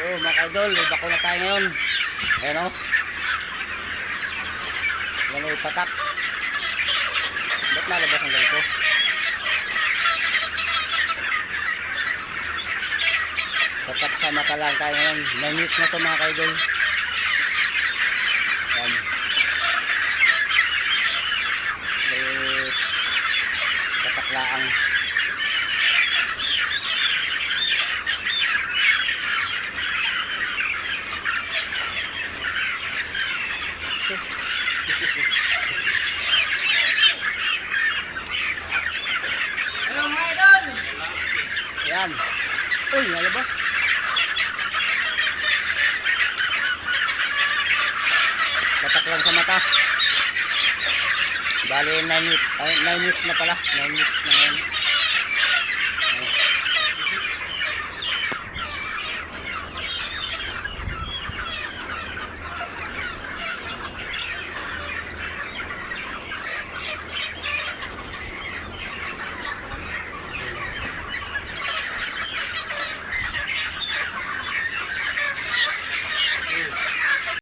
So mga idol, ibako na tayo ngayon. Ayan o. Yan o, ipatak. Ba't lalabas ang ganito? Patak sa mata lang tayo ngayon. Nanit na to mga idol. Yan. Eh, pataklaan. Hello mga idol! Yan. Uy, lalabas. Patak lang sa mata. Bali, 9 minutes, ay, 9 minutes na pala. 9 minutes na ngayon.